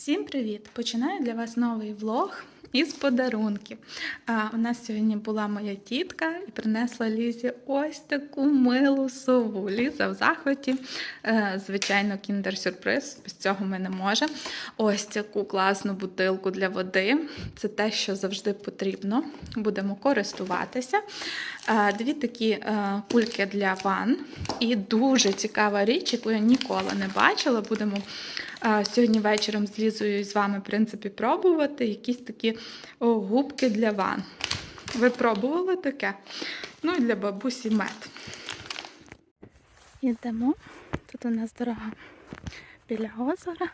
Всім привіт! Починаю для вас новий влог із подарунків. А, у нас сьогодні була моя тітка і принесла Лізі ось таку милу сову. Ліза в захваті. Е, звичайно, кіндер-сюрприз, без цього ми не можемо. Ось таку класну бутилку для води. Це те, що завжди потрібно. Будемо користуватися. Е, Дві такі е, кульки для ван. І дуже цікава річ, яку я ніколи не бачила. Будемо сьогодні вечором з Лізою з вами, в принципі, пробувати якісь такі губки для ван. Ви пробували таке? Ну і для бабусі мед. Йдемо. Тут у нас дорога біля озера,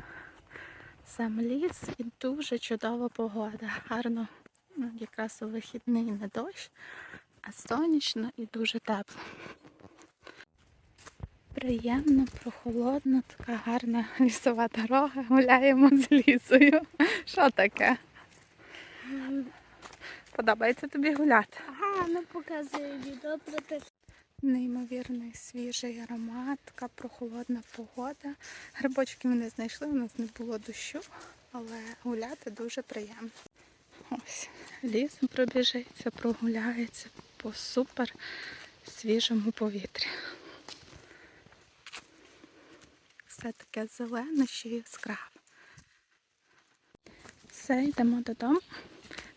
сам ліс і дуже чудова погода. Гарно, ну, якраз у вихідний не дощ, а сонячно і дуже тепло. Приємно, прохолодно, така гарна лісова дорога. Гуляємо з лісою. Що таке? Подобається тобі гуляти? Ага, ну показує відео про те. Неймовірний свіжий аромат, така прохолодна погода. Грибочки ми не знайшли, у нас не було дощу, але гуляти дуже приємно. Ось, лісом пробіжиться, прогуляється по супер свіжому повітрі. Все таке зелене, ще яскраве. Все, йдемо додому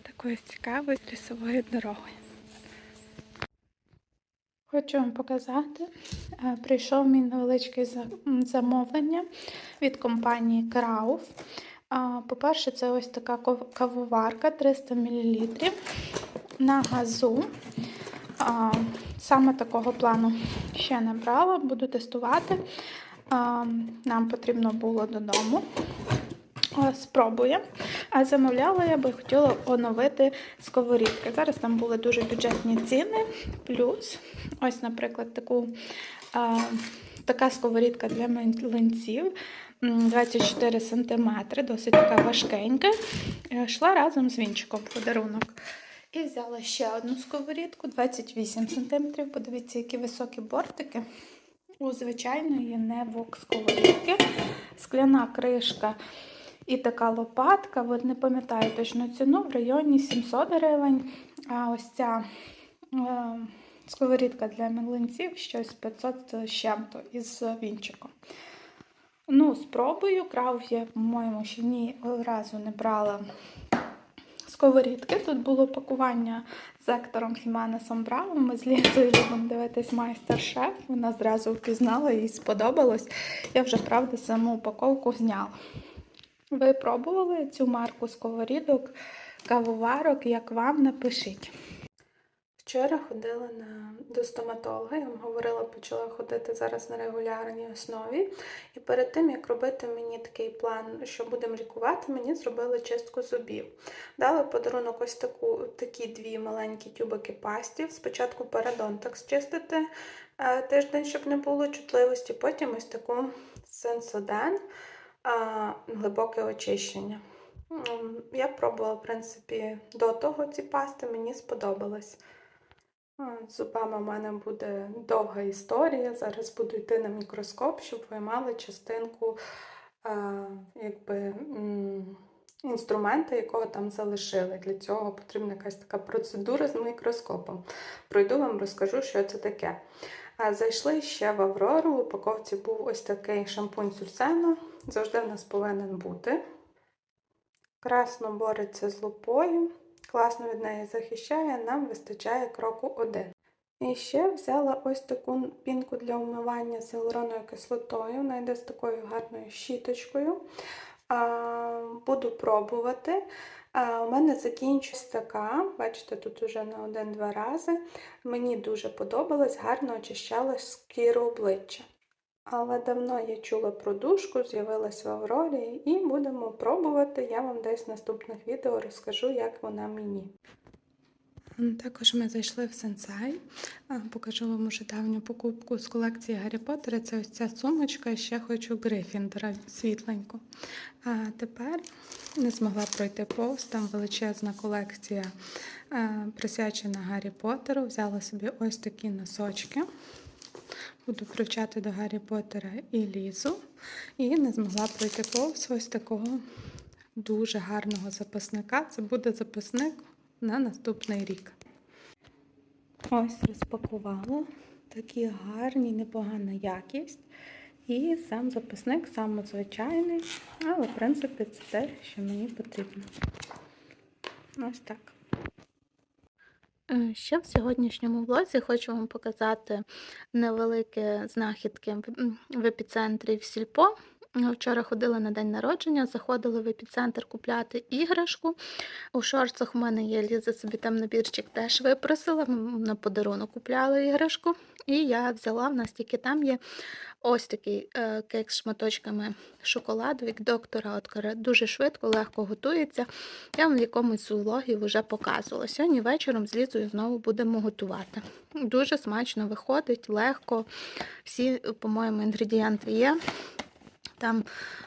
такою цікавою лісовою дорогою. Хочу вам показати. е, Прийшов мій невеличке замовлення від компанії Крауф. По-перше, це ось така кавоварка 300 мл на газу. Саме такого плану ще не брала, буду тестувати. Нам потрібно було додому. Спробуємо. А замовляла я би хотіла оновити сковорідки. Зараз там були дуже бюджетні ціни. Плюс, ось, наприклад, таку, а, така сковорідка для млинців. 24 см, досить така важкенька. Е, Йшла разом з вінчиком в подарунок. І взяла ще одну сковорідку 28 см. Подивіться, які високі бортики. У звичайної не вок сковорідки. Скляна кришка і така лопатка. От не пам'ятаю точно ціну, в районі 700 гривень. А ось ця е, сковорідка для млинців щось 500 з чим-то із вінчиком. Ну, спробую. Крав я, по-моєму, ще ні разу не брала сковорідки. Тут було пакування з Ектором Хіменесом Бравом. Ми з Лізою любимо дивитись майстер-шеф. Вона зразу впізнала, їй сподобалось. Я вже, правда, саму упаковку зняла. Ви пробували цю марку сковорідок, кавоварок, як вам напишіть. Вчора ходила на, до стоматолога, я вам говорила, почала ходити зараз на регулярній основі. І перед тим, як робити мені такий план, що будемо лікувати, мені зробили чистку зубів. Дали подарунок ось таку, такі дві маленькі тюбики пастів. Спочатку парадонтакс чистити е, тиждень, щоб не було чутливості, потім ось таку сенсоден глибоке очищення. Я пробувала, в принципі, до того ці пасти, мені сподобалось. Зубами в мене буде довга історія. Зараз буду йти на мікроскоп, щоб ви мали частинку а, якби, інструмента, якого там залишили. Для цього потрібна якась така процедура з мікроскопом. Пройду вам, розкажу, що це таке. Зайшли ще в Аврору. В упаковці був ось такий шампунь Сульсено. Завжди в нас повинен бути. Красно бореться з лупою, класно від неї захищає, нам вистачає кроку 1. І ще взяла ось таку пінку для умивання з гіалуроновою кислотою. Вона з такою гарною щіточкою. Буду пробувати. У мене закінчується така, бачите, тут вже на один-два рази. Мені дуже подобалось, гарно очищала шкіру обличчя. Але давно я чула про душку, з'явилась в Аврорі, і будемо пробувати. Я вам десь в наступних відео розкажу, як вона мені. Також ми зайшли в Сенсай. Покажу вам уже давню покупку з колекції Гаррі Поттера. Це ось ця сумочка, ще хочу Грифіндора світленьку. А тепер не змогла пройти повз, там величезна колекція присвячена Гаррі Поттеру. Взяла собі ось такі носочки. Буду привчати до Гаррі Поттера і Лізу. І не змогла пройти повз ось такого дуже гарного запасника. Це буде запасник на наступний рік. Ось розпакувала. Такі гарні, непогана якість. І сам записник самозвичайний, але в принципі це те, що мені потрібно. Ось так. Е, Ще в сьогоднішньому влозі хочу вам показати невеликі знахідки в епіцентрі в Сільпо. Вчора ходила на день народження, заходили в епіцентр купляти іграшку. У шорцах в мене є Ліза собі там набірчик теж випросила. На подарунок купляла іграшку. І я взяла, в нас тільки там є ось такий е, кейк з шматочками шоколаду від доктора Откара. Дуже швидко, легко готується. Я вам в якомусь з вже показувала. Сьогодні вечором з Лізою знову будемо готувати. Дуже смачно виходить, легко. Всі, по-моєму, інгредієнти є. Там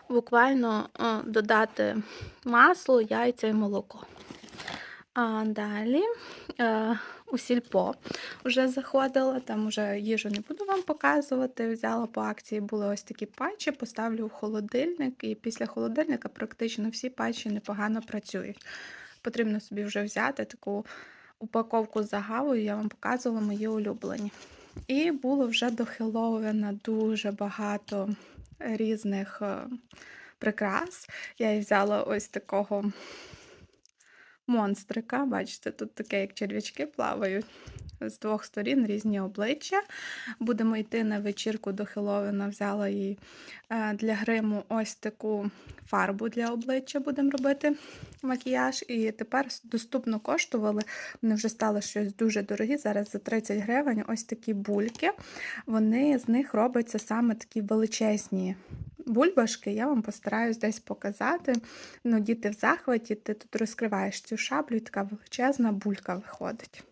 буквально е, додати масло, яйця і молоко. А далі е, у сільпо вже заходила, там вже їжу не буду вам показувати. Взяла по акції, були ось такі патчі, поставлю в холодильник, і після холодильника практично всі патчі непогано працюють. Потрібно собі вже взяти таку упаковку з загавою, я вам показувала мої улюблені. І було вже до Хеллоуіна дуже багато різних е, прикрас. Я і взяла ось такого монстрика. Бачите, тут таке, як черв'ячки плавають. З двох сторін різні обличчя. Будемо йти на вечірку до Хеллоуіна. Взяла їй е, для гриму ось таку фарбу для обличчя. Будемо робити макіяж. І тепер доступно коштували. Вони вже стали щось дуже дорогі. Зараз за 30 гривень ось такі бульки. Вони з них робляться саме такі величезні бульбашки. Я вам постараюсь десь показати. Ну, діти в захваті, ти тут розкриваєш цю шаблю, і така величезна булька виходить.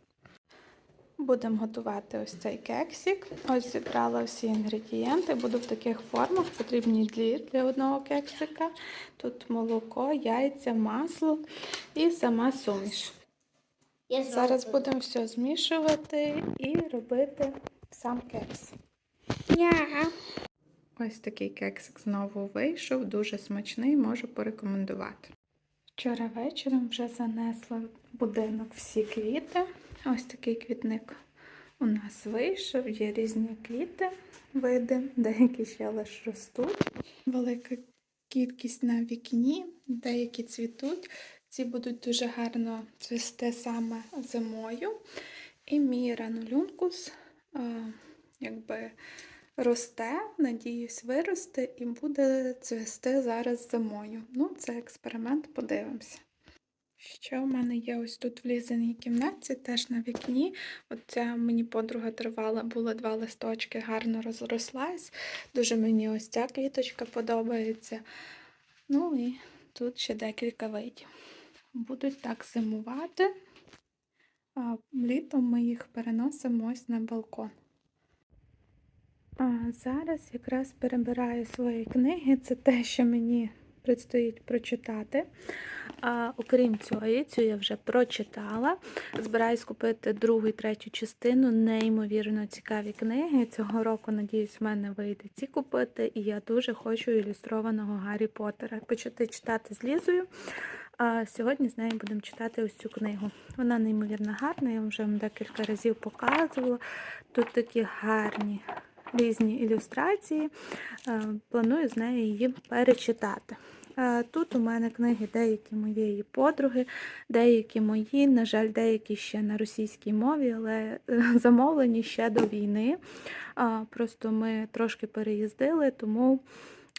Будемо готувати ось цей кексик. Ось зібрала всі інгредієнти. Буду в таких формах. Потрібні дві для одного кексика. Тут молоко, яйця, масло і сама суміш. Я Зараз будемо все змішувати і робити сам кекс. Я. Ось такий кексик знову вийшов, дуже смачний, можу порекомендувати. Вчора вечором вже занесла в будинок всі квіти. Ось такий квітник у нас вийшов. Є різні квіти, види, деякі ще лише ростуть. Велика кількість на вікні, деякі цвітуть. Ці будуть дуже гарно цвісти саме зимою. І мій ранулюнкус, е, якби росте, надіюсь, виросте і буде цвісти зараз зимою. Ну, це експеримент, подивимося. Що в мене є ось тут в лізаній кімнаті, теж на вікні. Оця мені подруга тривала, було два листочки, гарно розрослась. Дуже мені ось ця квіточка подобається. Ну і тут ще декілька видів. Будуть так зимувати. А літом ми їх переносимо ось на балкон. А зараз якраз перебираю свої книги. Це те, що мені предстоїть прочитати. А, окрім цього, цю я вже прочитала. Збираюсь купити другу і третю частину. Неймовірно цікаві книги. Цього року, надіюсь, в мене вийде ці купити. І я дуже хочу ілюстрованого Гаррі Поттера почати читати з Лізою. А сьогодні з нею будемо читати ось цю книгу. Вона неймовірно гарна, я вже вам декілька разів показувала. Тут такі гарні різні ілюстрації. Е, Планую з нею її перечитати. Е, Тут у мене книги деякі моєї подруги, деякі мої, на жаль, деякі ще на російській мові, але е, замовлені ще до війни. Просто ми трошки переїздили, тому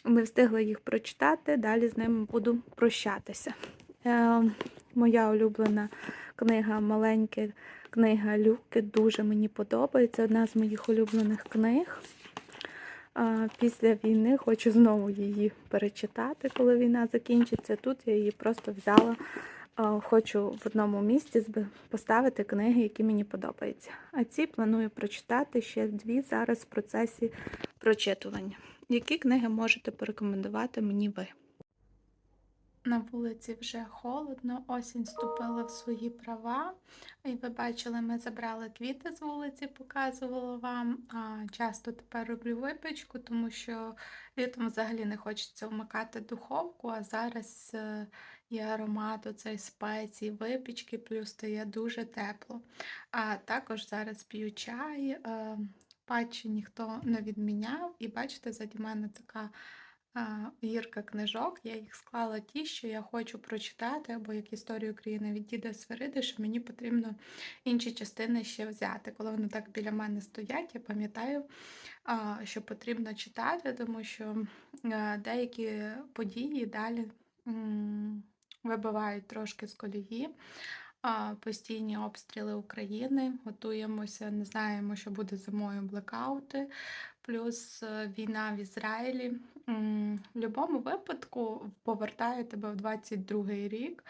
не встигла їх прочитати. Далі з ними буду прощатися. Моя улюблена книга маленька книга Люки дуже мені подобається. Одна з моїх улюблених книг. Після війни хочу знову її перечитати, коли війна закінчиться. Тут я її просто взяла. Хочу в одному місці поставити книги, які мені подобаються. А ці планую прочитати ще дві зараз в процесі прочитування. Які книги можете порекомендувати мені ви? На вулиці вже холодно, осінь вступила в свої права. І ви бачили, ми забрали квіти з вулиці, показувала вам. А часто тепер роблю випічку, тому що літом взагалі не хочеться вмикати духовку, а зараз е, є аромат оцей спецій, випічки, плюс стає дуже тепло. А також зараз п'ю чай, е, патчі ніхто не відміняв. І бачите, заді мене така гірка книжок. Я їх склала ті, що я хочу прочитати, або як історію України від діда Свириди, що мені потрібно інші частини ще взяти. Коли вони так біля мене стоять, я пам'ятаю, що потрібно читати, тому що е, деякі події далі вибивають трошки з колії. Постійні обстріли України, готуємося, не знаємо, що буде зимою блекаути, плюс е, війна в Ізраїлі. В будь-якому випадку повертає тебе в 22-й рік,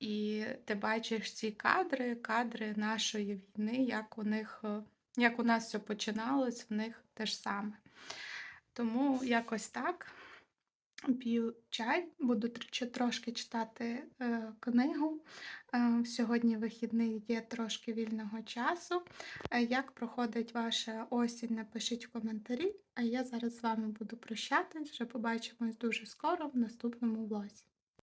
і ти бачиш ці кадри, кадри нашої війни, як у них, е, як у нас все починалось, в них те ж саме. Тому якось так. П'ю чай, буду трошки читати е, книгу. Е, сьогодні вихідний є трошки вільного часу. Е, як проходить ваша осінь, напишіть в коментарі. А я зараз з вами буду прощатись. Вже побачимось дуже скоро в наступному влозі.